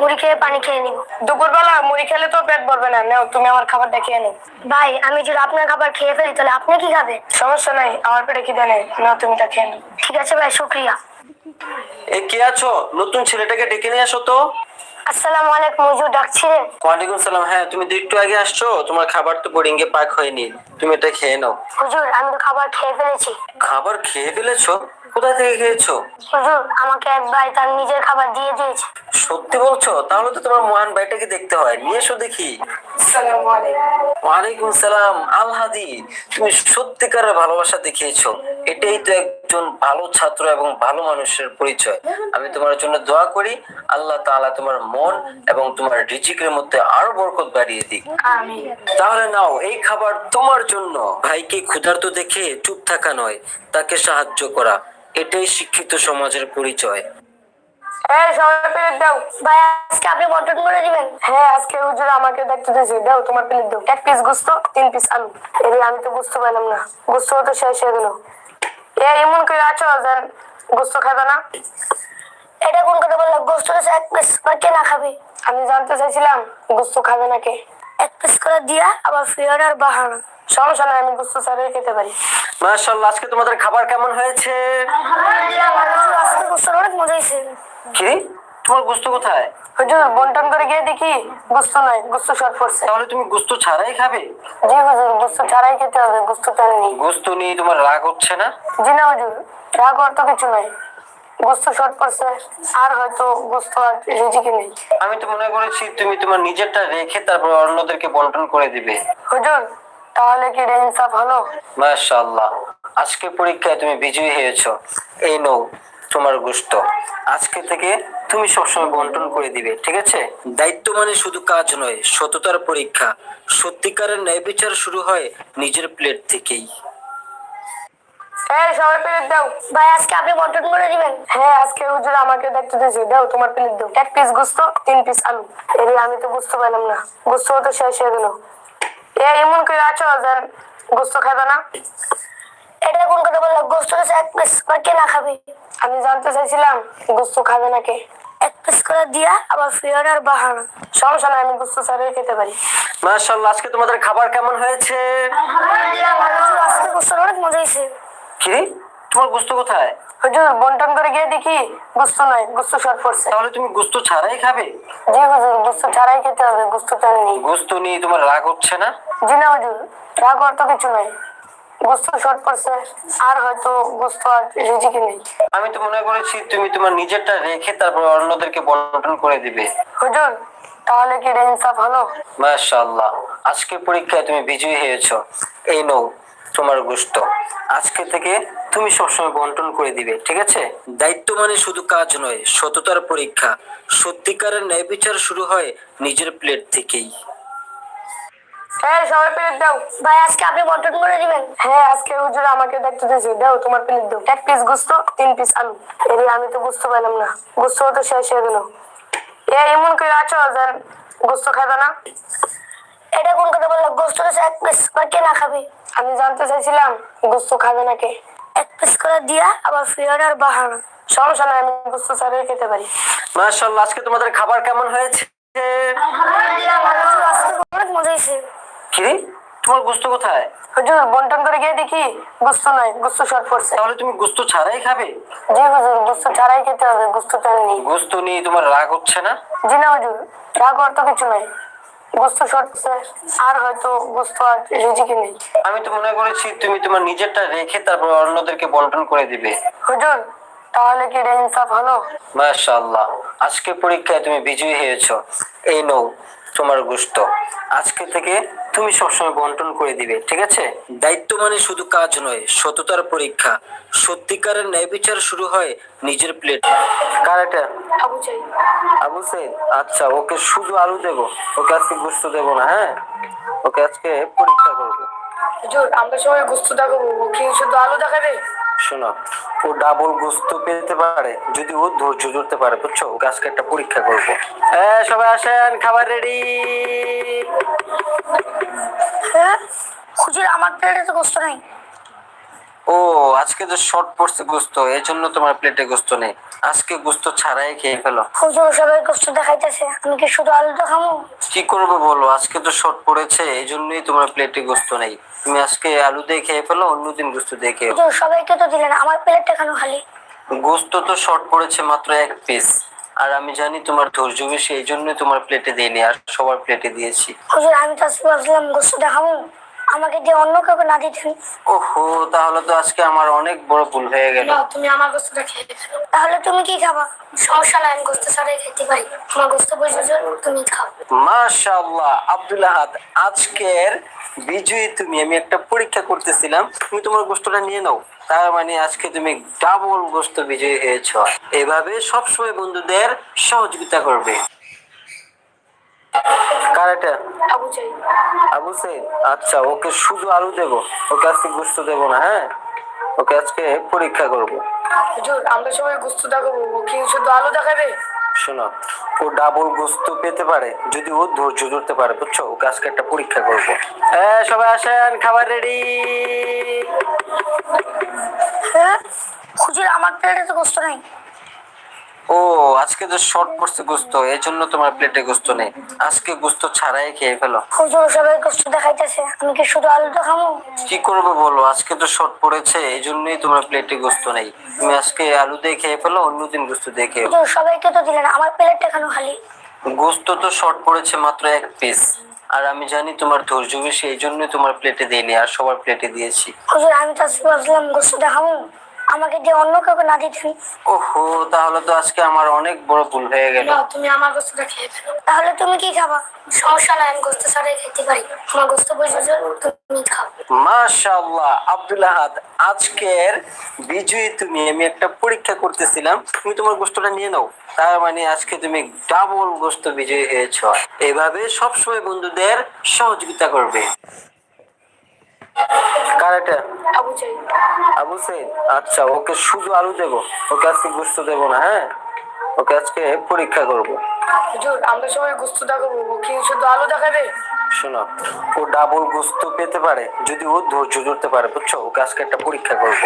মুড়ি খেয়ে পানি খেয়ে নিব। দুপুরবেলা মুড়ি খেলে তো পেট ভরবে না। নাও তুমি আমার খাবার দেখিয়ে নিও। ভাই আমি যদি আপনার খাবার খেয়ে ফেলি তাহলে আপনি কি খাবেন? সমস্যা নাই আমার পেটে খিদে নেই। নাও তুমি এটা খেয়ে নিও। ঠিক আছে ভাই শুক্রিয়া। এ কে আছো? নতুন ছেলেটাকে ডেকে নিয়ে আসো তো। আসসালামু আলাইকুম হুজুর ডাকছিলেন ওয়ালাইকুম সালাম। হ্যাঁ তুমি তো একটু আগে আসছো। তোমার খাবার তো বোর্ডিং এ পাক হয়নি। তুমি এটা খেয়ে নাও। হুজুর আমি তো খাবার খেয়ে ফেলেছি। খাবার খেয়ে ফেলেছো? কোথায় থেকে খেয়েছো? হুজুর আমাকে এক ভাই তার নিজের খাবার দিয়ে দিয়েছে। সত্যি বলছো? তাহলে তো তোমার মহান ভাইটাকে দেখতে হয়। নিয়ে এসো দেখি। ওয়ালাইকুম সালাম। আলহাদি তুমি সত্যিকারের ভালোবাসা দেখিয়েছো। এটাই তো একজন ভালো ছাত্র এবং ভালো মানুষের পরিচয়। আমি তোমার জন্য দোয়া করি। আল্লাহ তাআলা তোমার মন এবং তোমার রিজিকের মধ্যে আরও বরকত বাড়িয়ে দিক। তাহলে নাও এই খাবার তোমার জন্য। ভাইকে ক্ষুধার্ত দেখে চুপ থাকা নয় তাকে সাহায্য করা। এটাই শিক্ষিত সমাজের পরিচয়। এই সবাই প্লেট দাও। ভাই আজকে আপনি বন্টন করে দিবেন? হ্যাঁ আজকে হুজুর আমাকে দেখতে দিয়েছে। দাও তোমার প্লেট দাও। এক পিস গোস্ত তিন পিস আলু। এর আমি তো বুঝতে পারলাম না। গোস্ত তো শেষ হয়ে গেল। এ এমন করে আছো যে গোস্ত খাবে না? এটা কোন কথা বলল? গোস্ত এক পিস বা কে না খাবে? আমি জানতে চাইছিলাম গোস্ত খাবে না কে? এক পিস করে দিয়া আবার ফিয়ার আর বাহানা সমস্যা নাই আমি গোস্ত ছাড়াই খেতে পারি। মাশাআল্লাহ আজকে তোমাদের খাবার কেমন হয়েছে? আজকে গোস্তর অনেক মজা হয়েছে। কি? তোমার গোস্ত কোথায়? হুজুর বন্টন করে গিয়ে দেখি গোস্ত গোস্ত শর্ট পড়ছে। তাহলে তুমি গোস্ত ছাড়াই খাবে? জি হুজুর গোস্ত ছাড়াই খেতে হবে গোস্ত তো নেই। গোস্ত নিয়ে তোমার রাগ হচ্ছে না? জি না হুজুর রাগ হওয়ার তো কিছু নাই। গোস্ত শর্ট পড়ছে আর হয়তো গোস্ত আর রিজিকে নেই। আমি তো মনে করেছি তুমি তোমার নিজেরটা রেখে তারপর অন্যদেরকে বন্টন করে দিবে। হুজুর তাহলে কি রে ইনসাফ হলো? মাশাআল্লাহ। আজকে পরীক্ষায় তুমি বিজয়ী হয়েছো। এই নও। তোমার গোস্ত। আজকে থেকে তুমি সবসময় বন্টন করে দিবে ঠিক আছে? দায়িত্ব মানে শুধু কাজ নয় সততার পরীক্ষা। সত্যিকারের ন্যায় বিচার শুরু হয় নিজের প্লেট থেকেই। এই সবাই প্লেট দাও। ভাই আজকে আপনি বন্টন করে দিবেন? হ্যাঁ আজকে হুজুর আমাকে দেখতে দিয়েছে। দাও তোমার প্লেট দাও। এক পিস গোস্ত তিন পিস আলু। এর আমি তো বুঝতে পারলাম না। গোস্ত তো শেষ হয়ে গেল। এ এমন করে আছো? যে গোস্ত খাবে না? এটা কোন কথা বলল? গোস্ত এক পিস কে না খাবে? আমি জানতে চাইছিলাম গোস্ত খাবে না কে। এক পিস করে দিয়া আবার ফিয়ার আর বাহানা। সমস্যা নাই আমি গোস্ত খেতে পারি। মাশাআল্লাহ আজকে তোমাদের খাবার কেমন হয়েছে? আজকে গোস্তর অনেক মজা হয়েছে। কি তোমার গোস্ত কোথায়? হুজুর বন্টন করে গিয়ে দেখি গোস্ত নয় গোস্ত শর্ট পড়ছে। তাহলে তুমি গোস্ত ছাড়াই খাবে? জি হুজুর গোস্ত ছাড়াই খেতে হবে গোস্ত তো নেই। গোস্ত নিয়ে তোমার রাগ হচ্ছে না? জি না হুজুর রাগ তো কিছু নাই। গোস্ত শর্ট পড়ছে আর হয়তো গোস্ত আর রিজিকে নেই আমি তো মনে করেছি তুমি তোমার নিজেরটা রেখে তারপর অন্যদেরকে বন্টন করে দিবে। হুজুর তাহলে কি ইনসাফ হলো? মাশাআল্লাহ। আজকে পরীক্ষায় তুমি বিজয়ী হয়েছো। এই নও তোমার গোস্ত। আজকে থেকে তুমি সবসময় বন্টন করে দিবে ঠিক আছে? দায়িত্ব মানে শুধু কাজ নয় সততার পরীক্ষা। সত্যিকারের ন্যায় বিচার শুরু হয় নিজের প্লেট থেকেই। এই সবাই প্লেট দাও। ভাই আজকে আপনি বন্টন করে দিবেন? হ্যাঁ আজকে হুজুর আমাকে দিয়েছে। দাও তোমার প্লেট দাও। এক পিস গোস্ত তিন পিস আলু। এর আমি তো বুঝতে পারলাম না। গোস্ত তো শেষ হয়ে গেল। এ এমন করে আছো যে গোস্ত খাবে না? এটা কোন কথা বলল? গোস্ত এক পিস বা কে না খাবে? আমি জানতে চাইছিলাম গোস্ত খাবে না কে এক পিস করে দিয়া আবার ফিয়ার আর বাহানা সমস্যা নাই আমি গোস্ত ছাড়াই খেতে পারি। মাশাআল্লাহ আজকে তোমাদের খাবার কেমন হয়েছে? হুজুর, আজকে অনেক মজা হয়েছে। কি? তোমার গোস্ত কোথায়? হুজুর বন্টন করে গিয়ে দেখি গোস্ত গোস্ত শর্ট পড়ছে। তাহলে তুমি গোস্ত ছাড়াই খাবে? জি হুজুর গোস্ত ছাড়াই খেতে হবে গোস্ত তো নেই। গোস্ত নিয়ে তোমার রাগ হচ্ছে না? জি না হুজুর রাগ হওয়ার তো কিছু নাই। গোস্ত আর হয়তো গোস্ত আর রিজিকে নেই। আমি তো মনে করেছি তুমি তোমার নিজেরটা রেখে তারপর অন্যদেরকে বন্টন করে দিবে। হুজুর তাহলে কি ইনসাফ হলো? মাশাআল্লাহ। আজকে পরীক্ষায় তুমি বিজয়ী হয়েছো। এই নও। তোমার গোস্ত। আজকে থেকে তুমি সবসময় বন্টন করে দিবে ঠিক আছে? দায়িত্ব মানে শুধু কাজ নয় সততার পরীক্ষা। সত্যিকারের ন্যায় বিচার শুরু হয় নিজের প্লেট কার এটা? আবু চাই আবু সেদ আচ্ছা ওকে শুধু আলু দেবো? ওকে আজকে গোস্ত দেবো না হ্যাঁ? ওকে আজকে পরীক্ষা করব। হুজুর আমরা সবাই গোস্ত দেখাবো। ও কি শুধু আলু দেখাবে? শোনো, ও ডাবল গোস্ত পেতে পারে, যদি ও ধৈর্য ধরতে পারে, বুঝছ? আজকে একটা পরীক্ষা করব। হ্যাঁ সবাই আসেন, খাবার রেডি হ্যাঁ? হুজুর, আমার প্লেটে তো গোস্ত নাই। ও আজকে তো শর্ট পড়ছে গোস্ত এই জন্য তোমার প্লেটে গোস্ত নেই। আজকে গোস্ত ছাড়াই খেয়ে ফেলো। হুজুর সবাই গোস্ত দেখাইতেছে আমি কি শুধু আলুটা খামো? কি করবে বলো আজকে তো শর্ট পড়েছে এই জন্যই তোমার প্লেটে গোস্ত নেই। তুমি আজকে আলু দিয়ে খেয়ে ফেলো অন্যদিন গোস্ত দিয়ে খেয়ে হুজুর সবাইকে তো দিলেন আমার প্লেটটা কেন খালি? গোস্ত তো শর্ট পড়েছে মাত্র এক পিস আর আমি জানি তোমার ধৈর্য বেশি এই জন্যই তোমার প্লেটে দিইনি আর সবার প্লেটে দিয়েছি। হুজুর আমি তো আজকে ভাবছিলাম গোস্ত দেখাবো আমাকে দিয়ে অন্য কাউকে না দিতেন ওহো তাহলে তো আজকে আমার অনেক বড় ভুল হয়ে গেল। নাও, তুমি আমার গোস্তটা খেয়ে তাহলে তুমি কি খাবা? সমস্যা নাই আমি গোস্ত ছাড়াই খেতে পারি। তোমার গোস্ত বসে তুমি খাও। মাশাআল্লাহ আব্দুল আহাদ আজকের বিজয়ী তুমি। আমি একটা পরীক্ষা করতেছিলাম তুমি তোমার গোস্তটা নিয়ে নাও। তার মানে আজকে তুমি ডাবল গোস্ত বিজয়ী হয়েছ। এভাবে সবসময় বন্ধুদের সহযোগিতা করবে। কার এটা? আবু চাই। আবু সেন আচ্ছা ওকে শুধু আলু দেবো। ওকে আজকে গোস্ত দেবো না হ্যাঁ? ওকে আজকে পরীক্ষা করব। হুজুর আমরা সবাই গোস্ত দেখাবো। ও কি শুধু আলু দেখাবে? শোনো ও ডাবল গোস্ত পেতে পারে যদি ও ধৈর্য ধরতে পারে বুঝছ? ওকে আজকে একটা পরীক্ষা করব। হ্যাঁ সবাই আসেন খাবার রেডি! হ্যাঁ? হুজুর আমার প্লেটে তো গোস্ত নাই। ও আজকে তো শর্ট পড়ছে গোস্ত এই জন্য তোমার প্লেটে গোস্ত নেই। আজকে গোস্ত ছাড়াই খেয়ে ফেলো। হুজুর সবাই গোস্ত দেখাইতেছে আমি কি শুধু আলুটা খামো কি করবে বলো আজকে তো শর্ট পড়েছে এই জন্যই তোমার প্লেটে গোস্ত নেই। তুমি আজকে আলু দিয়ে খেয়ে ফেলো অন্যদিন গোস্ত দিয়ে খেয়ে হুজুর সবাইকে তো দিলেন আমার প্লেটটা কেন খালি? গোস্ত তো শর্ট পড়েছে মাত্র এক পিস আর আমি জানি তোমার ধৈর্য বেশি এই জন্যই তোমার প্লেটে দিইনি আর সবার প্লেটে দিয়েছি। হুজুর আমি তো আজকে ভাবছিলাম গোস্ত দেখাবো। আমাকে দিয়ে অন্য কাউকে না দিতেন ওহো তাহলে তো আজকে আমার অনেক বড় ভুল হয়ে গেল। তুমি আমার গোস্তটা খেয়ে ফেলো। তাহলে তুমি কি খাবা? সমস্যা নাই আমি গোস্ত ছাড়াই খেতে পারি। তোমার গোস্ত বসে তুমি খাও। মাশাআল্লাহ আব্দুল আহাদ আজকের বিজয়ী তুমি। আমি একটা পরীক্ষা করতেছিলাম তুমি তোমার গোস্তটা নিয়ে নাও। তার মানে আজকে তুমি ডাবল গোস্ত বিজয়ী হয়েছ। এভাবে সবসময় বন্ধুদের সহযোগিতা করবে। কার এটা? আবু আচ্ছা ওকে শুধু আলু দেবো? ওকে আজকে গোস্ত দেব না হ্যাঁ? ওকে আজকে পরীক্ষা করব। হুজুর আমরা সবাই গোস্ত দেখাবো। ও কি শুধু আলু দেখাবে? শোনো ও ডাবল গোস্ত পেতে পারে যদি ও ধৈর্য ধরতে পারে বুঝছ? ওকে আজকে একটা পরীক্ষা করব।